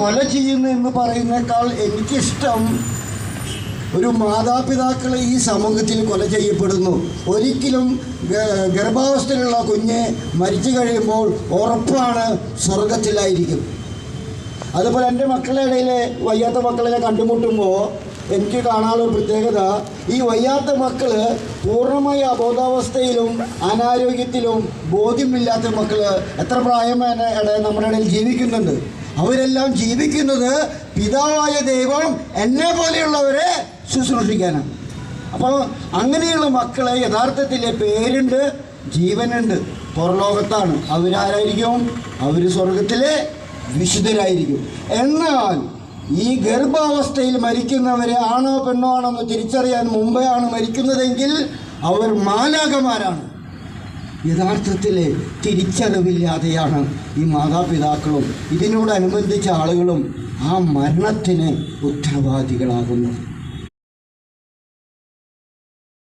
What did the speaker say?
കൊല ചെയ്യുന്നു എന്ന് പറയുന്നേക്കാൾ എനിക്കിഷ്ടം ഒരു മാതാപിതാക്കൾ ഈ സമൂഹത്തിൽ കൊല ചെയ്യപ്പെടുന്നു. ഒരിക്കലും ഗർഭാവസ്ഥയിലുള്ള കുഞ്ഞ് മരിച്ചു കഴിയുമ്പോൾ ഉറപ്പാണ് സ്വർഗത്തിലായിരിക്കും. അതുപോലെ എന്റെ മക്കളുടെ ഇടയിൽ വയ്യാത്ത മക്കളെ കണ്ടുമുട്ടുമ്പോൾ എനിക്ക് കാണാനുള്ള പ്രത്യേകത ഈ വയ്യാത്ത മക്കൾ പൂർണമായ അബോധാവസ്ഥയിലും അനാരോഗ്യത്തിലും ബോധ്യമില്ലാത്ത മക്കൾ എത്ര പ്രായം നമ്മുടെ ഇടയിൽ ജീവിക്കുന്നുണ്ട്. അവരെല്ലാം ജീവിക്കുന്നത് പിതാവായ ദൈവം എന്നെ പോലെയുള്ളവരെ ശുശ്രൂഷിക്കാനാണ്. അപ്പോൾ അങ്ങനെയുള്ള മക്കളെ യഥാർത്ഥത്തിൽ പേരുണ്ട് ജീവനുണ്ട്. പുറലോകത്താണ്. അവരാരായിരിക്കും? അവർ സ്വർഗത്തിലെ വിശുദ്ധരായിരിക്കും. എന്നാൽ ഈ ഗർഭാവസ്ഥയിൽ മരിക്കുന്നവരെ ആണോ പെണ്ണോ ആണോ എന്ന് തിരിച്ചറിയാൻ മുമ്പെയാണ് മരിക്കുന്നതെങ്കിൽ അവർ മാലാകമാരാണ് യഥാർത്ഥത്തിൽ തിരിച്ചറിവില്ലാതെയാണ് ഈ മാതാപിതാക്കളും ഇതിനോടനുബന്ധിച്ച ആളുകളും ആ മരണത്തിന് ഉത്തരവാദികളാകുന്നത്.